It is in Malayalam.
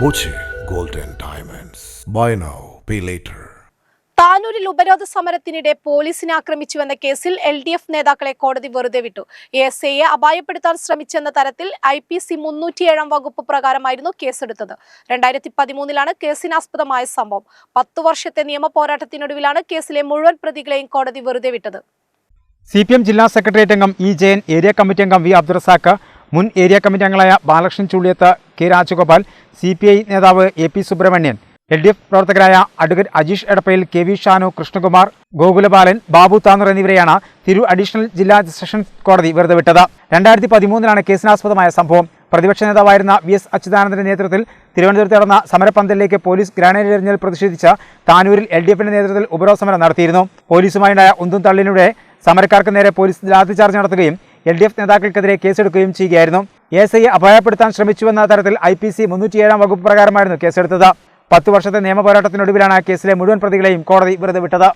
Boche golden diamonds buy now pay later താനൂരിൽ ഉപരോധ സമരത്തിനിടെ പോലീസിനെ ആക്രമിച്ചുവെന്ന കേസിൽ എൽ ഡി എഫ് നേതാക്കളെ കോടതി വെറുതെ വിട്ടു. എസ് ഐയെ അപായപ്പെടുത്താൻ ശ്രമിച്ചെന്ന തരത്തിൽ ഐ പി സി മുന്നൂറ്റിയേഴാം വകുപ്പ് പ്രകാരമായിരുന്നു കേസെടുത്തത്. രണ്ടായിരത്തി പതിമൂന്നിലാണ് കേസിനാസ്പദമായ സംഭവം. പത്തു വർഷത്തെ നിയമ പോരാട്ടത്തിനൊടുവിലാണ് കേസിലെ മുഴുവൻ പ്രതികളെയും കോടതി വെറുതെ വിട്ടത്. സി പി എം ജില്ലാ സെക്രട്ടേറിയറ്റ് അംഗം ഇ ജയൻ ഏരിയ കമ്മിറ്റി അംഗം വി അബ്ദുറസാക്ക് മുൻ ഏരിയ കമ്മിറ്റി അംഗങ്ങളായ Balakrishnan Chulliyath K Rajagopal C P I നേതാവ് A P Subramanian L D F പ്രവർത്തകരായ advocate Ajeesh Edappayil K V Shanu Krishnakumar Gokulabalan Babu Thanur എന്നിവരെയാണ് തിരു അഡീഷണൽ ജില്ലാ സെഷൻസ് കോടതി വെറുതെ വിട്ടത്. രണ്ടായിരത്തി പതിമൂന്നിലാണ് കേസിനാസ്പദമായ സംഭവം. പ്രതിപക്ഷ നേതാവായിരുന്ന വി എസ് അച്യുതാനന്ദന്റെ നേതൃത്വത്തിൽ തിരുവനന്തപുരത്ത് നടന്ന സമരപന്തലിലേക്ക് പോലീസ് ഗ്രാനേഡ് എറിഞ്ഞതിൽ പ്രതിഷേധിച്ച താനൂരിൽ എൽ ഡി എഫിന്റെ നേതൃത്വത്തിൽ ഉപരോധ സമരം നടത്തിയിരുന്നു. പോലീസുമായുണ്ടായ ഉന്തും തള്ളിലൂടെ സമരക്കാർക്ക് നേരെ പോലീസ് ലാത്തിചാർജ് നടത്തുകയും എൽ ഡി എഫ് നേതാക്കൾക്കെതിരെ കേസെടുക്കുകയും ചെയ്യുകയായിരുന്നു. എസ് ഐയെ അപായപ്പെടുത്താൻ ശ്രമിച്ചുവെന്ന തരത്തിൽ ഐ പി സി മുന്നൂറ്റിയേഴാം വകുപ്പ് പ്രകാരമായിരുന്നു കേസെടുത്തത്. പത്ത് വർഷത്തെ നിയമ പോരാട്ടത്തിനൊടുവിലാണ് കേസിലെ മുഴുവൻ പ്രതികളെയും കോടതി വെറുതെ വിട്ടത്.